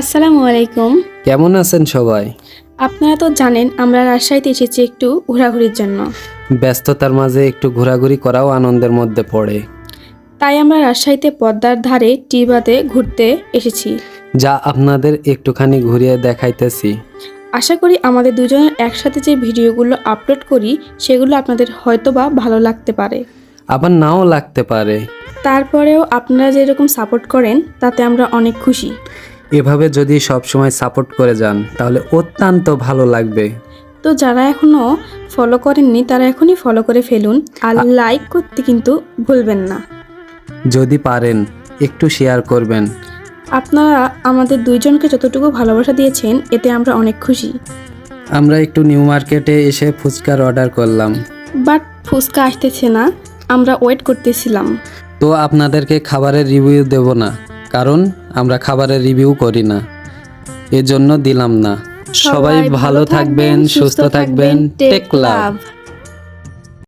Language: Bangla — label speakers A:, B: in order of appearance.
A: আসসালামু আলাইকুম।
B: কেমন আছেন সবাই?
A: আপনারা তো জানেন আমরা রাজশাহীতে এসেছি একটু ঘোরাঘুরির জন্য।
B: ব্যস্ততার মাঝে একটু ঘোরাঘুরি করাও আনন্দের মধ্যে পড়ে।
A: তাই আমরা রাজশাহীতে পদ্মার ধারে টিবাতে ঘুরতে এসেছি।
B: যা আপনাদের একটুখানি ঘুরিয়ে দেখাইতেছি।
A: আশা করি আমাদের দুজনের একসাথে যে ভিডিওগুলো আপলোড করি সেগুলো আপনাদের হয়তোবা ভালো লাগতে পারে।
B: আবার নাও লাগতে পারে।
A: তারপরেও আপনারা যেরকম সাপোর্ট করেন তাতে আমরা অনেক খুশি।
B: এভাবে যদি সব সময় সাপোর্ট করে যান তাহলে অত্যন্ত ভালো লাগবে।
A: তো যারা এখনও ফলো করেননি তারা এখনই ফলো করে ফেলুন আর লাইক করতে কিন্তু ভুলবেন না।
B: যদি পারেন একটু শেয়ার করবেন।
A: আপনারা আমাদের দুইজনকে যতটুকু ভালোবাসা দিয়েছেন এতে আমরা অনেক খুশি।
B: আমরা একটু নিউ মার্কেটে এসে ফুচকার অর্ডার করলাম।
A: বাট ফুচকা আসতেছে না আমরা ওয়েট করতেছিলাম।
B: তো আপনাদেরকে খাবারের রিভিউ দেব না কারণ আমরা খাবারের রিভিউ করি না। এজন্য দিলাম না। সবাই ভালো থাকবেন সুস্থ থাকবেন টেক লাভ।